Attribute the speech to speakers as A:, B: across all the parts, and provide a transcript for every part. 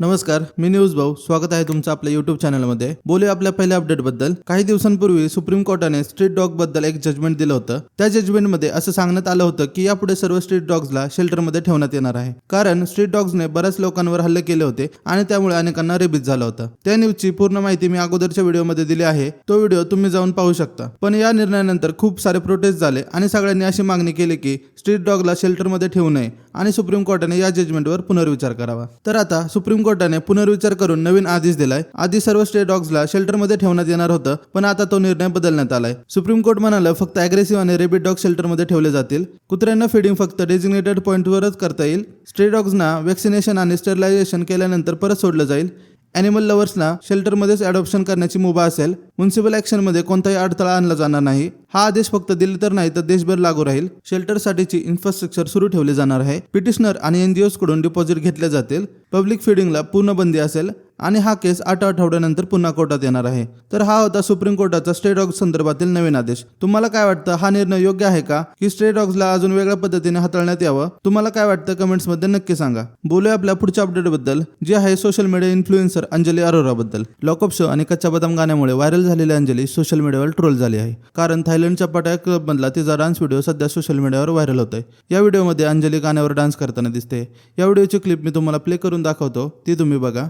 A: नमस्कार मी न्यूज भाऊ. स्वागत आहे तुमचं आपल्या युट्यूब चॅनलमध्ये बोलूया आपल्या पहिल्या अपडेटबद्दल काही दिवसांपूर्वी सुप्रीम कोर्टाने स्ट्रीट डॉगबद्दल एक जजमेंट दिलं होतं. त्या जजमेंटमध्ये असं सांगण्यात आलं होतं की यापुढे सर्व स्ट्रीट डॉग्सला शेल्टरमध्ये ठेवण्यात येणार आहे. कारण स्ट्रीट डॉग्सने बऱ्याच लोकांवर हल्ले केले होते आणि त्यामुळे अनेकांना रेबीज झालं होतं. त्या न्यूजची पूर्ण माहिती मी अगोदरच्या व्हिडिओमध्ये दिली आहे. तो व्हिडिओ तुम्ही जाऊन पाहू शकता. पण या निर्णयानंतर खूप सारे प्रोटेस्ट झाले आणि सगळ्यांनी अशी मागणी केली की स्ट्रीट डॉगला शेल्टरमध्ये ठेवू नये आणि सुप्रीम कोर्टाने या जजमेंटवर पुनर्विचार करावा. तर आता सुप्रीम कोर्टाने पुनर्विचार करून नवीन आदेश दिलाय. आधी सर्व स्टे डॉग्सला शेल्टरमध्ये ठेवण्यात येणार होतं पण आता तो निर्णय बदलण्यात आलाय. सुप्रीम कोर्ट म्हणाला फक्त अग्रेसिव्ह आणि रेबिड डॉग शेल्टरमध्ये ठेवले जातील. कुत्र्यांना फिडिंग फक्त डेजिग्नेटेड पॉईंटवरच करता येईल. स्टे डॉग्सना व्हॅक्सिनेशन आणि स्टरलायझेशन केल्यानंतर परत सोडलं जाईल. ॲनिमल लवर्सना शेल्टरमध्येच अडॉप्शन करण्याची मुभा असेल म्युन्सिपल ॲक्शनमध्ये कोणताही अडथळा आणला जाणार नाही. हा आदेश फक्त दिल्ली तर नाही तर देशभर लागू राहील. शेल्टरसाठीची इन्फ्रास्ट्रक्चर सुरू ठेवली जाणार आहे. पिटिशनर आणि एनजीओ कडून डिपॉझिट घेतले जातील. पब्लिक फिडिंगला पूर्ण बंदी असेल. आणि हा केस आठ आठवड्यानंतर पुन्हा कोर्टात येणार आहे. तर हा होता सुप्रीम कोर्टाचा स्टे डॉग संदर्भातील नवीन आदेश. तुम्हाला काय वाटतं? हा निर्णय योग्य आहे का? की स्टे डॉग्सला अजून वेगळ्या पद्धतीने हाताळण्यात यावं? तुम्हाला काय वाटतं? कमेंट्समध्ये नक्की सांगा. बोलूया आपल्या पुढच्या अपडेटबद्दल जे आहे सोशल मीडिया इन्फ्लुएन्सर अंजली अरोराबद्दल लॉकअप शो आणि कच्चा बदाम गाण्यामुळे व्हायरल झालेली अंजली सोशल मीडियावर ट्रोल झाली आहे. कारण थायलंडच्या पटाया क्लबमधला तिचा डान्स व्हिडिओ सध्या सोशल मीडियावर व्हायरल होत आहे या व्हिडिओमध्ये अंजली गाण्यावर डान्स करताना दिसते. या व्हिडिओची क्लिप मी तुम्हाला प्ले करून दाखवतो. ती तुम्ही बघा.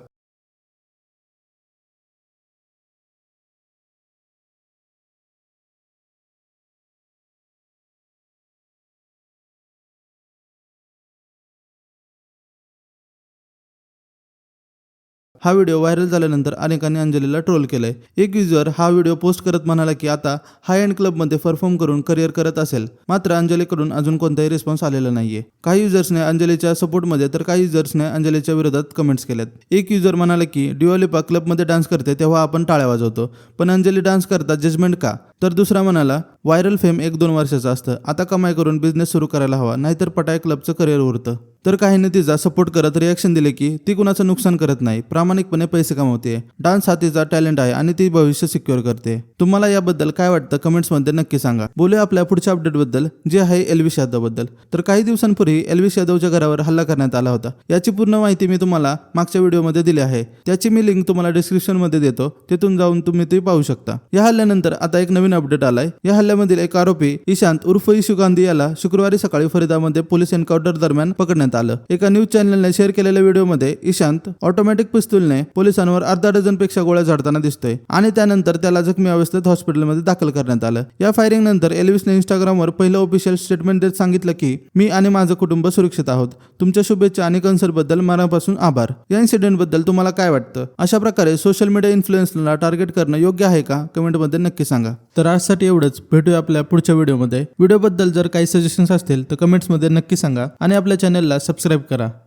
A: हा व्हिडिओ व्हायरल झाल्यानंतर अनेकांनी अंजलीला ट्रोल केलंय. एक युजर हा व्हिडिओ पोस्ट करत म्हणाला की आता हाय एंड क्लबमध्ये परफॉर्म करून करिअर करत असेल. मात्र अंजलीकडून अजून कोणताही रिस्पॉन्स आलेला नाहीये. काही युजर्सने अंजलीच्या सपोर्टमध्ये तर काही युजर्सने अंजलीच्या विरोधात कमेंट्स केल्यात. एक युजर म्हणाला की डिओलिपा क्लबमध्ये डान्स करते तेव्हा आपण टाळ्या वाजवतो. पण अंजली डान्स करता जजमेंट का? तर दुसरा म्हणाला व्हायरल फेम एक दोन वर्षाचं असतं. आता कमाई करून बिझनेस सुरू करायला हवा. नाहीतर पटाय क्लबचं करिअर उरतं. तर काहींनी तिचा सपोर्ट करत रिॲक्शन दिले की ती कुणाचं नुकसान करत नाही प्रामाणिकपणे पैसे कमावते. डान्स हा तिचा टॅलेंट आहे आणि ती भविष्य सिक्युअर करते. तुम्हाला याबद्दल काय वाटतं? कमेंट्समध्ये नक्की सांगा. बोलूया आपल्या पुढच्या अपडेटबद्दल जे आहे एलविश यादवबद्दल तर काही दिवसांपूर्वी एलविश यादवच्या घरावर हल्ला करण्यात आला होता. याची पूर्ण माहिती मी तुम्हाला मागच्या व्हिडिओमध्ये दिली आहे. त्याची मी लिंक तुम्हाला डिस्क्रिप्शनमध्ये देतो. तिथून जाऊन तुम्ही ते पाहू शकता. या हल्ल्यानंतर आता एक नवीन अपडेट आलाय. या हल्ल्यामधील एक आरोपी ईशांत उर्फ इशू गांधी याला शुक्रवारी सकाळी फरीदामध्ये पोलीस एन्काउंटर दरम्यान पकडण्यात आलं. एका न्यूज चॅनलने शेअर केलेल्या व्हिडिओमध्ये इशांत ऑटोमॅटिक पिस्तूलने पोलिसांवर अर्धा डझनपेक्षा गोळ्या झाडताना दिसतोय आणि त्यानंतर त्याला जखमी अवस्थेत हॉस्पिटलमध्ये दाखल करण्यात आलं. या फायरिंग नंतर एल्विसने इंस्टाग्रामवर पहिलं ऑफिशियल स्टेटमेंट देत सांगितलं की मी आणि माझं कुटुंब सुरक्षित आहोत. तुमच्या शुभेच्छा आणि कन्सर्टबद्दल मनापासून आभार. या इन्सिडेंटबद्दल तुम्हाला काय वाटतं? अशा प्रकारे सोशल मीडिया इन्फ्लुएन्सला टार्गेट करणं योग्य आहे का? कमेंटमध्ये नक्की सांगा. तर आजसाठी एवढंच. भेटूया आपल्या पुढच्या व्हिडिओमध्ये. व्हिडिओबद्दल जर काही सजेशन्स असतील तर कमेंट्समध्ये नक्की सांगा आणि आपल्या चॅनलला सबस्क्राईब करा.